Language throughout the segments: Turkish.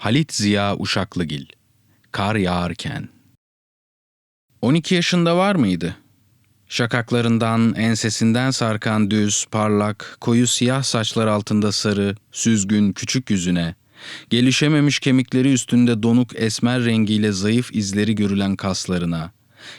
Halit Ziya Uşaklıgil Kar Yağarken 12 yaşında var mıydı? Şakaklarından, ensesinden sarkan düz, parlak, koyu siyah saçlar altında sarı, süzgün, küçük yüzüne, gelişememiş kemikleri üstünde donuk esmer rengiyle zayıf izleri görülen kaslarına,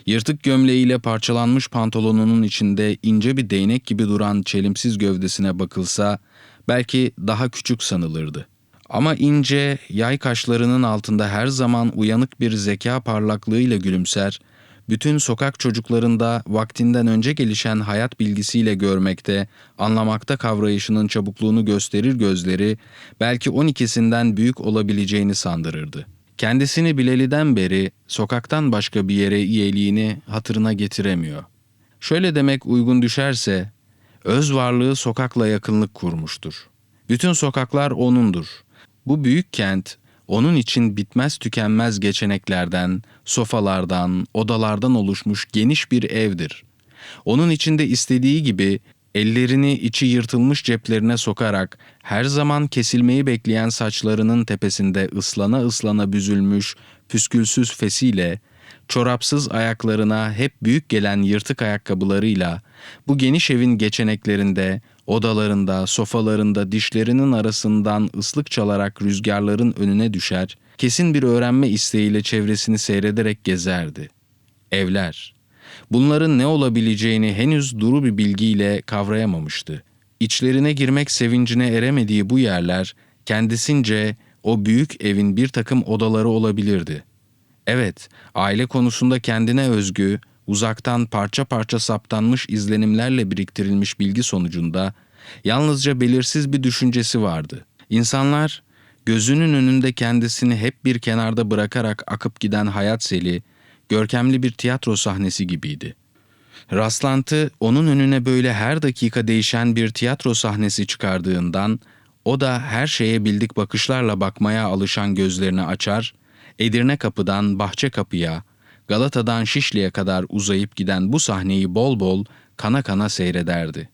yırtık gömleğiyle parçalanmış pantolonunun içinde ince bir değnek gibi duran çelimsiz gövdesine bakılsa, belki daha küçük sanılırdı. Ama ince, yay kaşlarının altında her zaman uyanık bir zeka parlaklığıyla gülümser, bütün sokak çocuklarında vaktinden önce gelişen hayat bilgisiyle görmekte, anlamakta kavrayışının çabukluğunu gösterir gözleri, belki 12'sinden büyük olabileceğini sandırırdı. Kendisini bileliden beri sokaktan başka bir yere üyeliğini hatırına getiremiyor. Şöyle demek uygun düşerse, öz varlığı sokakla yakınlık kurmuştur. Bütün sokaklar O'nundur. Bu büyük kent onun için bitmez tükenmez geçeneklerden, sofalardan, odalardan oluşmuş geniş bir evdir. Onun içinde istediği gibi ellerini içi yırtılmış ceplerine sokarak her zaman kesilmeyi bekleyen saçlarının tepesinde ıslana ıslana büzülmüş püskülsüz fesiyle, çorapsız ayaklarına hep büyük gelen yırtık ayakkabılarıyla bu geniş evin geçeneklerinde Odalarında, sofalarında dişlerinin arasından ıslık çalarak rüzgarların önüne düşer, kesin bir öğrenme isteğiyle çevresini seyrederek gezerdi. Evler. Bunların ne olabileceğini henüz duru bir bilgiyle kavrayamamıştı. İçlerine girmek sevincine eremediği bu yerler, kendisince o büyük evin bir takım odaları olabilirdi. Evet, aile konusunda kendine özgü, uzaktan parça parça saptanmış izlenimlerle biriktirilmiş bilgi sonucunda yalnızca belirsiz bir düşüncesi vardı. İnsanlar gözünün önünde kendisini hep bir kenarda bırakarak akıp giden hayat seli, görkemli bir tiyatro sahnesi gibiydi. Rastlantı onun önüne böyle her dakika değişen bir tiyatro sahnesi çıkardığından o da her şeye bildik bakışlarla bakmaya alışan gözlerini açar, Edirne kapıdan bahçe kapıya, Galata'dan Şişli'ye kadar uzayıp giden bu sahneyi bol bol kana kana seyrederdi.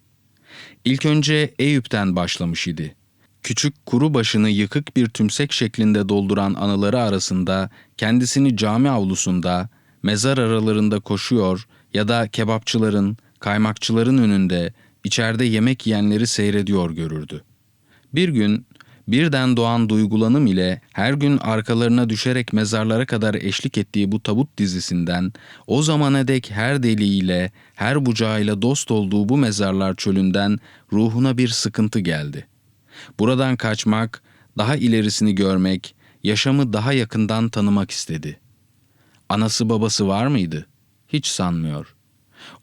İlk önce Eyüp'ten başlamış idi. Küçük kuru başını yıkık bir tümsek şeklinde dolduran anıları arasında kendisini cami avlusunda, mezar aralarında koşuyor ya da kebapçıların, kaymakçıların önünde içeride yemek yiyenleri seyrediyor görürdü. Bir gün birden doğan duygulanım ile her gün arkalarına düşerek mezarlara kadar eşlik ettiği bu tabut dizisinden o zamana dek her deliğiyle, her bucağıyla dost olduğu bu mezarlar çölünden ruhuna bir sıkıntı geldi. Buradan kaçmak, daha ilerisini görmek, yaşamı daha yakından tanımak istedi. Anası babası var mıydı? Hiç sanmıyor.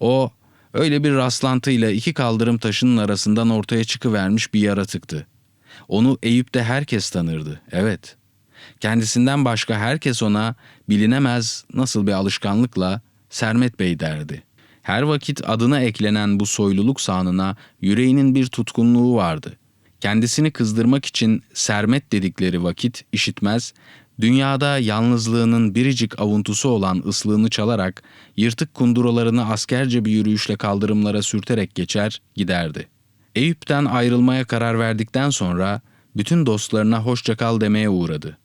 O, öyle bir rastlantıyla iki kaldırım taşının arasından ortaya çıkıvermiş bir yaratıktı.'' Onu Eyüp'te herkes tanırdı, evet. Kendisinden başka herkes ona bilinemez nasıl bir alışkanlıkla Sermet Bey derdi. Her vakit adına eklenen bu soyluluk sahnına yüreğinin bir tutkunluğu vardı. Kendisini kızdırmak için Sermet dedikleri vakit işitmez, dünyada yalnızlığının biricik avuntusu olan ıslığını çalarak yırtık kunduralarını askerce bir yürüyüşle kaldırımlara sürterek geçer giderdi. Eyüp'ten ayrılmaya karar verdikten sonra bütün dostlarına hoşça kal demeye uğradı.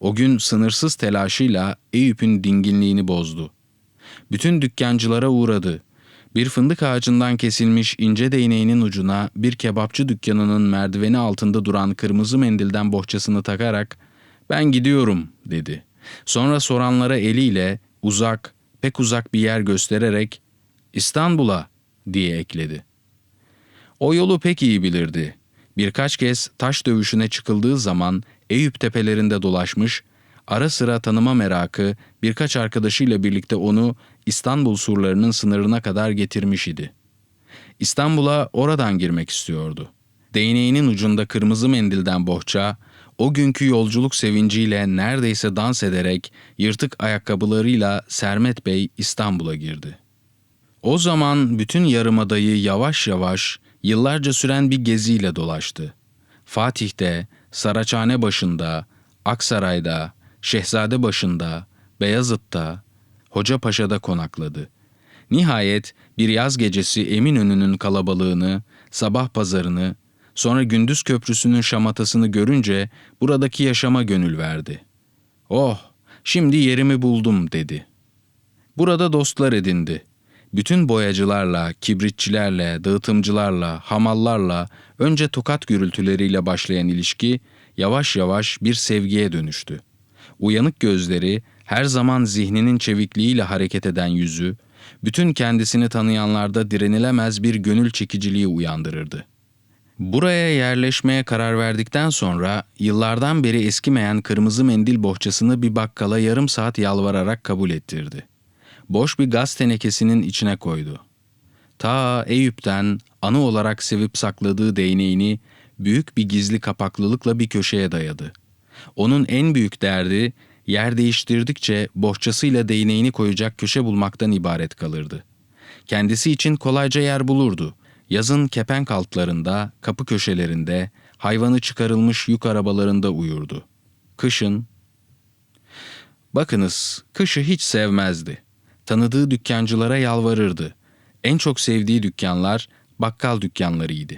O gün sınırsız telaşıyla Eyüp'ün dinginliğini bozdu. Bütün dükkancılara uğradı. Bir fındık ağacından kesilmiş ince değneğinin ucuna bir kebapçı dükkanının merdiveni altında duran kırmızı mendilden bohçasını takarak "Ben gidiyorum." dedi. Sonra soranlara eliyle uzak, pek uzak bir yer göstererek "İstanbul'a." diye ekledi. O yolu pek iyi bilirdi. Birkaç kez taş dövüşüne çıkıldığı zaman Eyüp tepelerinde dolaşmış, ara sıra tanıma merakı birkaç arkadaşıyla birlikte onu İstanbul surlarının sınırına kadar getirmiş idi. İstanbul'a oradan girmek istiyordu. Değneğinin ucunda kırmızı mendilden bohça, o günkü yolculuk sevinciyle neredeyse dans ederek yırtık ayakkabılarıyla Sermet Bey İstanbul'a girdi. O zaman bütün yarımadayı yavaş yavaş yıllarca süren bir geziyle dolaştı. Fatih'te, Saraçhane başında, Aksaray'da, Şehzade başında, Beyazıt'ta, Hoca Paşa'da konakladı. Nihayet bir yaz gecesi Eminönü'nün kalabalığını, sabah pazarını, Sonra Gündüz Köprüsü'nün şamatasını görünce buradaki yaşama gönül verdi. Oh, şimdi yerimi buldum dedi. Burada dostlar edindi. Bütün boyacılarla, kibritçilerle, dağıtımcılarla, hamallarla önce tokat gürültüleriyle başlayan ilişki yavaş yavaş bir sevgiye dönüştü. Uyanık gözleri, her zaman zihninin çevikliğiyle hareket eden yüzü, bütün kendisini tanıyanlarda direnilemez bir gönül çekiciliği uyandırırdı. Buraya yerleşmeye karar verdikten sonra yıllardan beri eskimeyen kırmızı mendil bohçasını bir bakkala yarım saat yalvararak kabul ettirdi. Boş bir gaz tenekesinin içine koydu. Ta Eyüp'ten anı olarak sevip sakladığı değneğini büyük bir gizli kapaklılıkla bir köşeye dayadı. Onun en büyük derdi yer değiştirdikçe bohçasıyla değneğini koyacak köşe bulmaktan ibaret kalırdı. Kendisi için kolayca yer bulurdu. Yazın kepenk altlarında, kapı köşelerinde, hayvanı çıkarılmış yük arabalarında uyurdu. Kışın... Bakınız, kışı hiç sevmezdi. Tanıdığı dükkancılara yalvarırdı. En çok sevdiği dükkanlar bakkal dükkanlarıydı.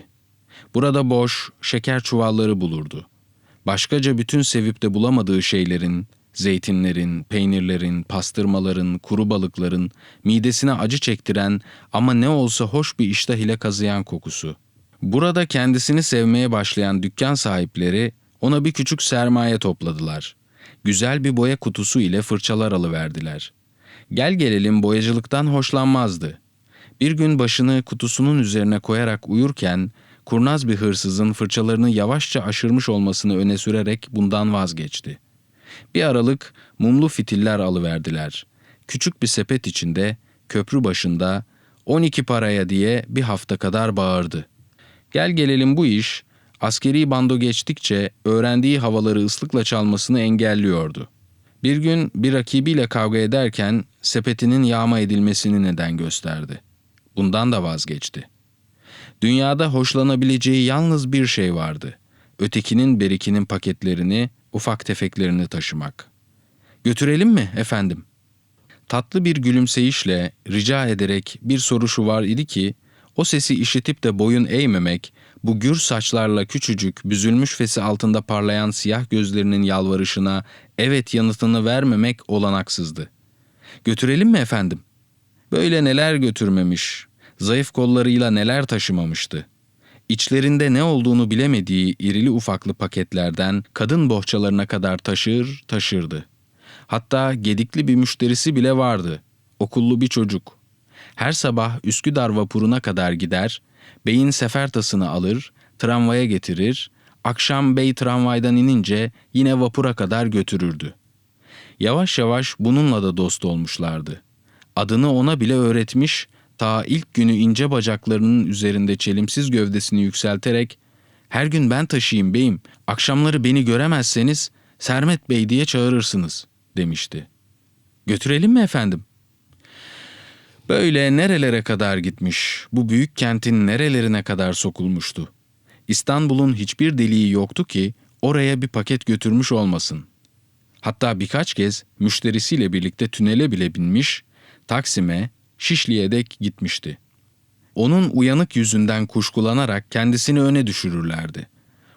Burada boş, şeker çuvalları bulurdu. Başkaca bütün sevip de bulamadığı şeylerin, zeytinlerin, peynirlerin, pastırmaların, kuru balıkların, midesine acı çektiren ama ne olsa hoş bir iştah ile kazıyan kokusu. Burada kendisini sevmeye başlayan dükkan sahipleri ona bir küçük sermaye topladılar. Güzel bir boya kutusu ile fırçalar alıverdiler. Gel gelelim boyacılıktan hoşlanmazdı. Bir gün başını kutusunun üzerine koyarak uyurken kurnaz bir hırsızın fırçalarını yavaşça aşırmış olmasını öne sürerek bundan vazgeçti. Bir aralık mumlu fitiller alıverdiler. Küçük bir sepet içinde, köprü başında, 12 paraya diye bir hafta kadar bağırdı. Gel gelelim bu iş, askeri bando geçtikçe öğrendiği havaları ıslıkla çalmasını engelliyordu. Bir gün bir rakibiyle kavga ederken sepetinin yağma edilmesini neden gösterdi. Bundan da vazgeçti. Dünyada hoşlanabileceği yalnız bir şey vardı. Ötekinin berikinin paketlerini, ufak tefeklerini taşımak. Götürelim mi efendim? Tatlı bir gülümseyişle rica ederek bir soruşu var idi ki, o sesi işitip de boyun eğmemek, bu gür saçlarla küçücük, büzülmüş fesi altında parlayan siyah gözlerinin yalvarışına evet yanıtını vermemek olanaksızdı. Götürelim mi efendim? Böyle neler götürmemiş, zayıf kollarıyla neler taşımamıştı. İçlerinde ne olduğunu bilemediği irili ufaklı paketlerden kadın bohçalarına kadar taşır, taşırdı. Hatta gedikli bir müşterisi bile vardı. Okullu bir çocuk. Her sabah Üsküdar vapuruna kadar gider, beyin sefertasını alır, tramvaya getirir, akşam bey tramvaydan inince yine vapura kadar götürürdü. Yavaş yavaş bununla da dost olmuşlardı. Adını ona bile öğretmiş, ta ilk günü ince bacaklarının üzerinde çelimsiz gövdesini yükselterek ''Her gün ben taşıyayım beyim, akşamları beni göremezseniz Sermet Bey diye çağırırsınız.'' demişti. ''Götürelim mi efendim?'' Böyle nerelere kadar gitmiş, bu büyük kentin nerelerine kadar sokulmuştu. İstanbul'un hiçbir deliği yoktu ki oraya bir paket götürmüş olmasın. Hatta birkaç kez müşterisiyle birlikte tünele bile binmiş, Taksim'e, Şişli'ye dek gitmişti. Onun uyanık yüzünden kuşkulanarak kendisini öne düşürürlerdi.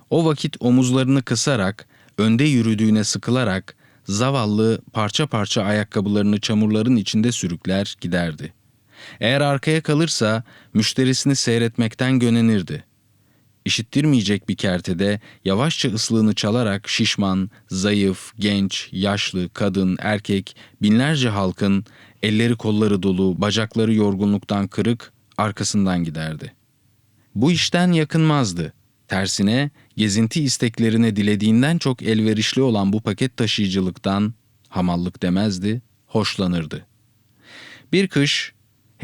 O vakit omuzlarını kısarak, önde yürüdüğüne sıkılarak, zavallı parça parça ayakkabılarını çamurların içinde sürükler giderdi. Eğer arkaya kalırsa müşterisini seyretmekten gönenirdi. İşittirmeyecek bir kertede yavaşça ıslığını çalarak şişman, zayıf, genç, yaşlı, kadın, erkek, binlerce halkın elleri kolları dolu, bacakları yorgunluktan kırık arkasından giderdi. Bu işten yakınmazdı. Tersine gezinti isteklerine dilediğinden çok elverişli olan bu paket taşıyıcılıktan hamallık demezdi, hoşlanırdı. Bir kış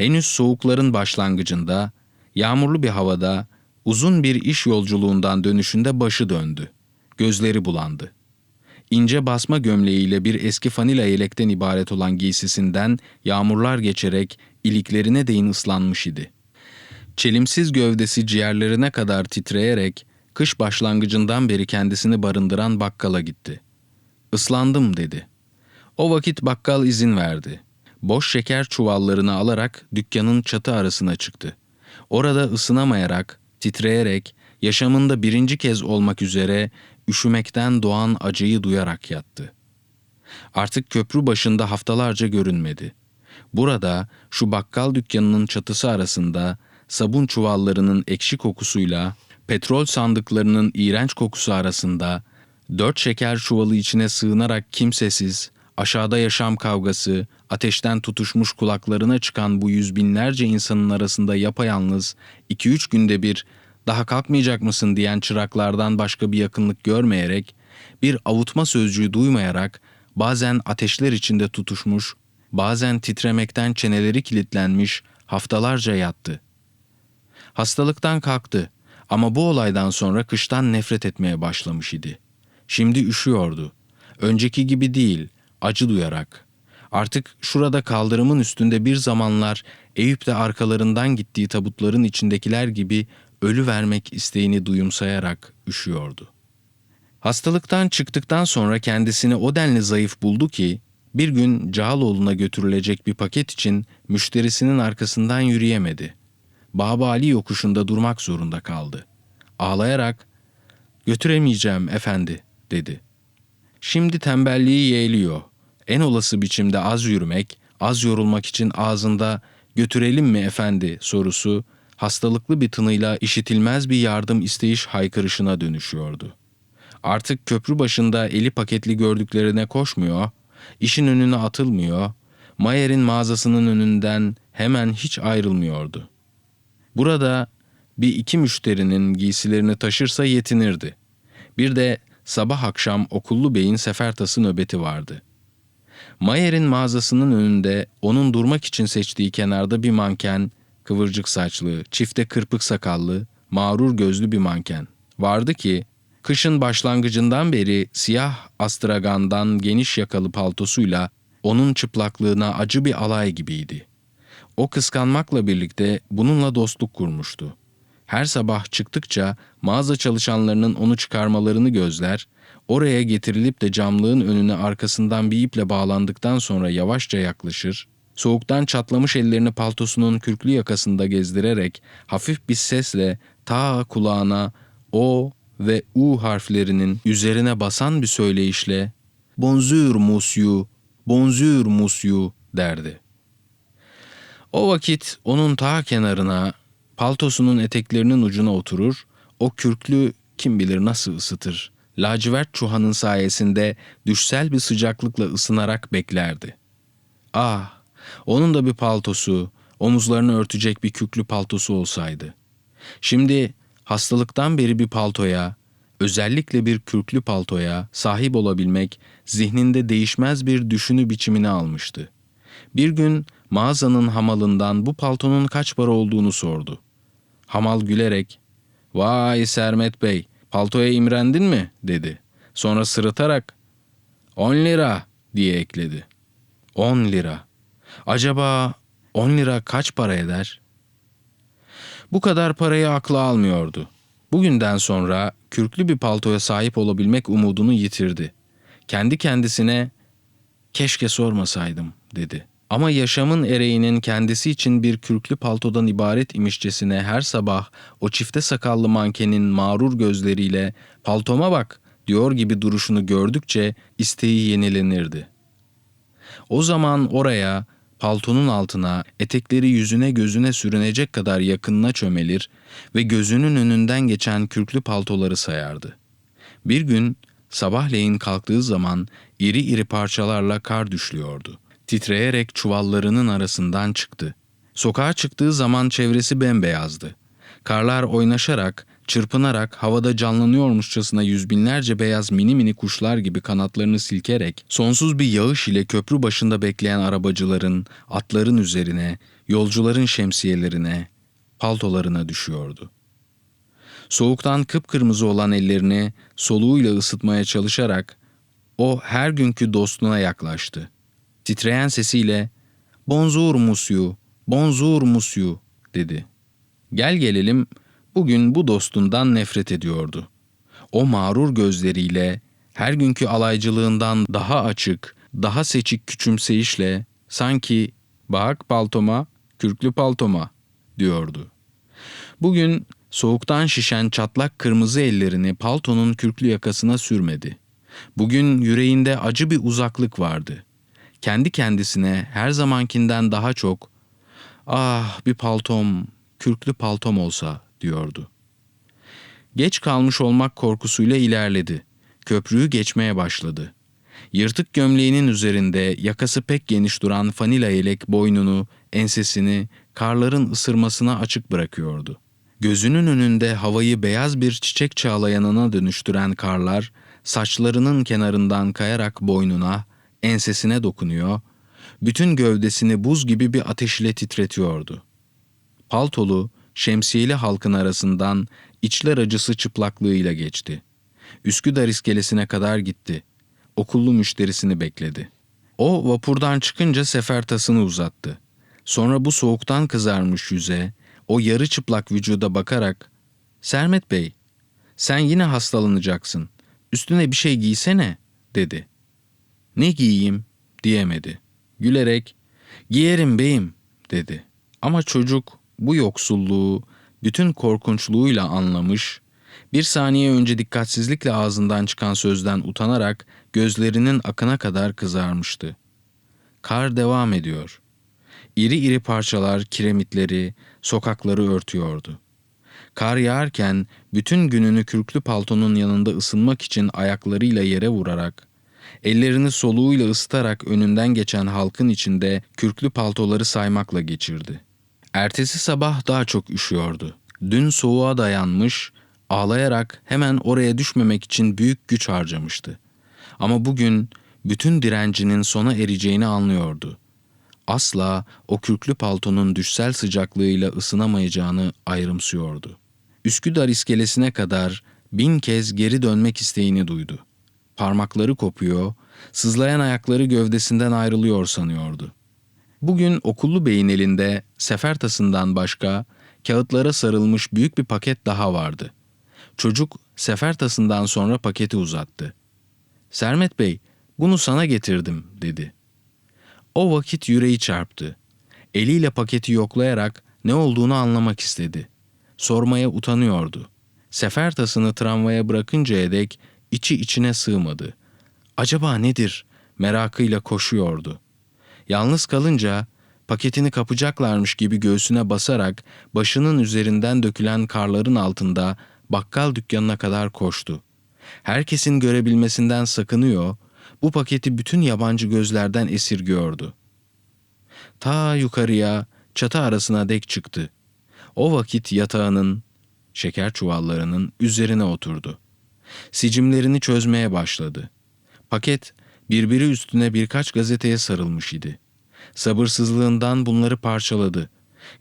henüz soğukların başlangıcında yağmurlu bir havada uzun bir iş yolculuğundan dönüşünde başı döndü. Gözleri bulandı ince basma gömleğiyle bir eski fanila yelekten ibaret olan giysisinden yağmurlar geçerek iliklerine değin ıslanmış idi. Çelimsiz gövdesi ciğerlerine kadar titreyerek kış başlangıcından beri kendisini barındıran bakkala gitti. Islandım dedi. O vakit bakkal izin verdi. Boş şeker çuvallarını alarak dükkanın çatı arasına çıktı. Orada ısınamayarak, titreyerek, yaşamında birinci kez olmak üzere üşümekten doğan acıyı duyarak yattı. Artık köprü başında haftalarca görünmedi. Burada şu bakkal dükkanının çatısı arasında sabun çuvallarının ekşi kokusuyla petrol sandıklarının iğrenç kokusu arasında dört şeker çuvalı içine sığınarak kimsesiz, aşağıda yaşam kavgası, ateşten tutuşmuş kulaklarına çıkan bu yüz binlerce insanın arasında yapayalnız, iki üç günde bir daha kalkmayacak mısın diyen çıraklardan başka bir yakınlık görmeyerek, bir avutma sözcüğü duymayarak, bazen ateşler içinde tutuşmuş, bazen titremekten çeneleri kilitlenmiş, haftalarca yattı. Hastalıktan kalktı ama bu olaydan sonra kıştan nefret etmeye başlamış idi. Şimdi üşüyordu. Önceki gibi değil, acı duyarak. Artık şurada kaldırımın üstünde bir zamanlar Eyüp'te arkalarından gittiği tabutların içindekiler gibi ölü vermek isteğini duyumsayarak üşüyordu. Hastalıktan çıktıktan sonra kendisini o denli zayıf buldu ki bir gün Cağaloğlu'na götürülecek bir paket için müşterisinin arkasından yürüyemedi. Baba Ali yokuşunda durmak zorunda kaldı. Ağlayarak "Götüremeyeceğim efendi." dedi. Şimdi tembelliği yeğliyor. En olası biçimde az yürümek, az yorulmak için ağzında "Götürelim mi efendi?" sorusu hastalıklı bir tınıyla işitilmez bir yardım isteyiş haykırışına dönüşüyordu. Artık köprü başında eli paketli gördüklerine koşmuyor, işin önüne atılmıyor, Mayer'in mağazasının önünden hemen hiç ayrılmıyordu. Burada bir iki müşterinin giysilerini taşırsa yetinirdi. Bir de sabah akşam okullu beyin sefertası nöbeti vardı. Mayer'in mağazasının önünde onun durmak için seçtiği kenarda bir manken, kıvırcık saçlı, çifte kırpık sakallı, mağrur gözlü bir manken. Vardı ki kışın başlangıcından beri siyah astragandan geniş yakalı paltosuyla onun çıplaklığına acı bir alay gibiydi. O kıskanmakla birlikte bununla dostluk kurmuştu. Her sabah çıktıkça mağaza çalışanlarının onu çıkarmalarını gözler, oraya getirilip de camlığın önüne arkasından bir iple bağlandıktan sonra yavaşça yaklaşır, soğuktan çatlamış ellerini paltosunun kürklü yakasında gezdirerek hafif bir sesle ta kulağına O ve U harflerinin üzerine basan bir söyleyişle Bonjour monsieur, bonjour monsieur derdi. O vakit onun ta kenarına paltosunun eteklerinin ucuna oturur, o kürklü kim bilir nasıl ısıtır. Lacivert çuhanın sayesinde düşsel bir sıcaklıkla ısınarak beklerdi. Ah, onun da bir paltosu, omuzlarını örtecek bir kürklü paltosu olsaydı. Şimdi hastalıktan beri bir paltoya, özellikle bir kürklü paltoya sahip olabilmek zihninde değişmez bir düşünü biçimini almıştı. Bir gün mağazanın hamalından bu paltonun kaç para olduğunu sordu. Hamal gülerek, ''Vay Sermet Bey, paltoya imrendin mi?'' dedi. Sonra sırıtarak, ''On lira'' diye ekledi. ''On lira. Acaba on lira kaç para eder?'' Bu kadar parayı akla almıyordu. Bugünden sonra kürklü bir paltoya sahip olabilmek umudunu yitirdi. Kendi kendisine keşke sormasaydım dedi. Ama yaşamın ereğinin kendisi için bir kürklü paltodan ibaret imişçesine her sabah o çifte sakallı mankenin mağrur gözleriyle paltoma bak diyor gibi duruşunu gördükçe isteği yenilenirdi. O zaman oraya paltonun altına etekleri yüzüne gözüne sürünecek kadar yakınına çömelir ve gözünün önünden geçen kürklü paltoları sayardı. Bir gün sabahleyin kalktığı zaman iri iri parçalarla kar düşlüyordu. Titreyerek çuvallarının arasından çıktı. Sokağa çıktığı zaman çevresi bembeyazdı. Karlar oynaşarak, çırpınarak havada canlanıyormuşçasına yüz binlerce beyaz mini mini kuşlar gibi kanatlarını silkerek sonsuz bir yağış ile köprü başında bekleyen arabacıların, atların üzerine, yolcuların şemsiyelerine, paltolarına düşüyordu. Soğuktan kıpkırmızı olan ellerini soluğuyla ısıtmaya çalışarak o her günkü dostuna yaklaştı. Titreyen sesiyle "Bonjour monsieur, bonjour monsieur" dedi. Gel gelelim bugün bu dostundan nefret ediyordu. O mağrur gözleriyle her günkü alaycılığından daha açık, daha seçik küçümseyişle sanki bak paltoma, kürklü paltoma diyordu. Bugün Soğuktan şişen çatlak kırmızı ellerini paltonun kürklü yakasına sürmedi. Bugün yüreğinde acı bir uzaklık vardı. Kendi kendisine her zamankinden daha çok "Ah, bir paltom, kürklü paltom olsa." diyordu. Geç kalmış olmak korkusuyla ilerledi. Köprüyü geçmeye başladı. Yırtık gömleğinin üzerinde yakası pek geniş duran fanila yelek boynunu, ensesini karların ısırmasına açık bırakıyordu. Gözünün önünde havayı beyaz bir çiçek çağlayanına dönüştüren karlar, saçlarının kenarından kayarak boynuna, ensesine dokunuyor, bütün gövdesini buz gibi bir ateş ile titretiyordu. Paltolu, şemsiyeli halkın arasından içler acısı çıplaklığıyla geçti. Üsküdar iskelesine kadar gitti. Okullu müşterisini bekledi. O vapurdan çıkınca sefer tasını uzattı. Sonra bu soğuktan kızarmış yüze, o yarı çıplak vücuda bakarak "Sermet Bey, sen yine hastalanacaksın. Üstüne bir şey giysene." dedi. "Ne giyeyim?" diyemedi. Gülerek "Giyerim beyim." dedi. Ama çocuk bu yoksulluğu bütün korkunçluğuyla anlamış, bir saniye önce dikkatsizlikle ağzından çıkan sözden utanarak gözlerinin akına kadar kızarmıştı. Kar devam ediyor. İri iri parçalar kiremitleri, sokakları örtüyordu. Kar yağarken bütün gününü kürklü paltonun yanında ısınmak için ayaklarıyla yere vurarak, ellerini soluğuyla ısıtarak önünden geçen halkın içinde kürklü paltoları saymakla geçirdi. Ertesi sabah daha çok üşüyordu. Dün soğuğa dayanmış, ağlayarak hemen oraya düşmemek için büyük güç harcamıştı. Ama bugün bütün direncinin sona ereceğini anlıyordu. Asla o kürklü paltonun düşsel sıcaklığıyla ısınamayacağını ayrımsıyordu. Üsküdar iskelesine kadar bin kez geri dönmek isteğini duydu. Parmakları kopuyor, sızlayan ayakları gövdesinden ayrılıyor sanıyordu. Bugün okullu beyin elinde sefer tasından başka kağıtlara sarılmış büyük bir paket daha vardı. Çocuk sefer tasından sonra paketi uzattı. Sermet Bey, bunu sana getirdim dedi. O vakit yüreği çarptı. Eliyle paketi yoklayarak ne olduğunu anlamak istedi. Sormaya utanıyordu. Sefer tasını tramvaya bırakıncaya dek içi içine sığmadı. Acaba nedir? Merakıyla koşuyordu. Yalnız kalınca paketini kapacaklarmış gibi göğsüne basarak başının üzerinden dökülen karların altında bakkal dükkanına kadar koştu. Herkesin görebilmesinden sakınıyor, bu paketi bütün yabancı gözlerden esirgiyordu. Ta yukarıya, çatı arasına dek çıktı. O vakit yatağının, şeker çuvallarının üzerine oturdu. Sicimlerini çözmeye başladı. Paket birbiri üstüne birkaç gazeteye sarılmış idi. Sabırsızlığından bunları parçaladı.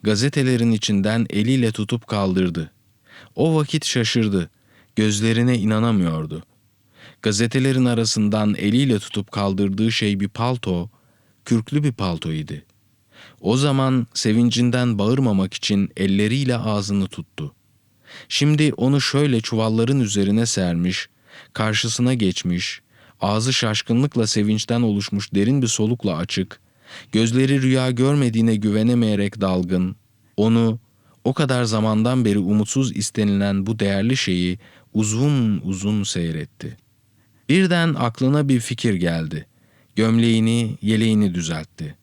Gazetelerin içinden eliyle tutup kaldırdı. O vakit şaşırdı. Gözlerine inanamıyordu. Gazetelerin arasından eliyle tutup kaldırdığı şey bir palto, kürklü bir palto idi. O zaman sevincinden bağırmamak için elleriyle ağzını tuttu. Şimdi onu şöyle çuvalların üzerine sermiş, karşısına geçmiş, ağzı şaşkınlıkla sevinçten oluşmuş derin bir solukla açık, gözleri rüya görmediğine güvenemeyerek dalgın, onu o kadar zamandan beri umutsuz istenilen bu değerli şeyi uzun uzun seyretti. Birden aklına bir fikir geldi. Gömleğini, yeleğini düzeltti.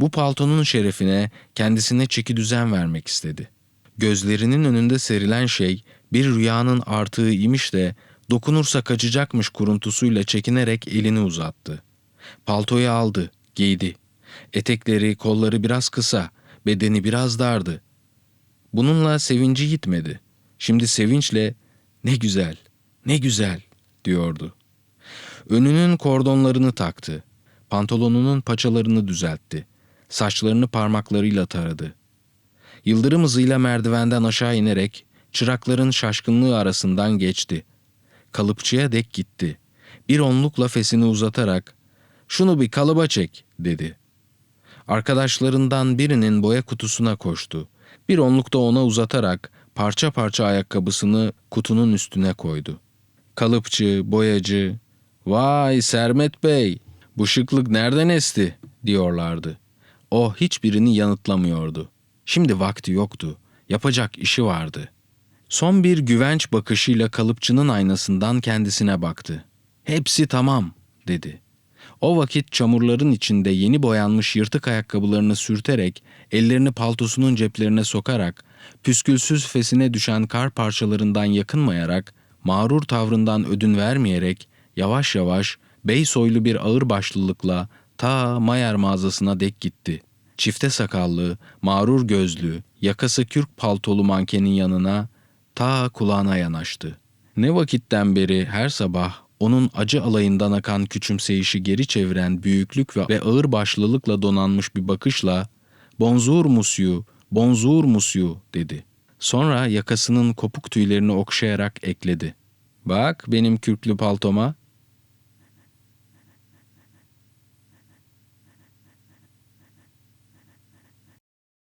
Bu paltonun şerefine kendisine çeki düzen vermek istedi. Gözlerinin önünde serilen şey bir rüyanın artığı imiş de dokunursa kaçacakmış kuruntusuyla çekinerek elini uzattı. Paltoyu aldı, giydi. Etekleri, kolları biraz kısa, bedeni biraz dardı. Bununla sevinci gitmedi. Şimdi sevinçle ne güzel, ne güzel diyordu. Önünün kordonlarını taktı. Pantolonunun paçalarını düzeltti. Saçlarını parmaklarıyla taradı. Yıldırım hızıyla merdivenden aşağı inerek çırakların şaşkınlığı arasından geçti. Kalıpçıya dek gitti. Bir onluk lafesini uzatarak ''Şunu bir kalıba çek'' dedi. Arkadaşlarından birinin boya kutusuna koştu. Bir onluk da ona uzatarak parça parça ayakkabısını kutunun üstüne koydu. Kalıpçı, boyacı, ''Vay Sermet Bey, bu şıklık nereden esti?'' diyorlardı. O hiçbirini yanıtlamıyordu. Şimdi vakti yoktu. Yapacak işi vardı. Son bir güvenç bakışıyla kalıpçının aynasından kendisine baktı. Hepsi tamam, dedi. O vakit çamurların içinde yeni boyanmış yırtık ayakkabılarını sürterek, ellerini paltosunun ceplerine sokarak, püskülsüz fesine düşen kar parçalarından yakınmayarak, mağrur tavrından ödün vermeyerek, yavaş yavaş, bey soylu bir ağır başlılıkla ta Mayer mağazasına dek gitti. Çifte sakallı, mağrur gözlü, yakası kürk paltolu mankenin yanına ta kulağına yanaştı. Ne vakitten beri her sabah onun acı alayından akan küçümseyişi geri çeviren büyüklük ve, ve ağır başlılıkla donanmış bir bakışla "Bonjour monsieur, bonjour monsieur" dedi. Sonra yakasının kopuk tüylerini okşayarak ekledi. "Bak benim kürklü paltoma,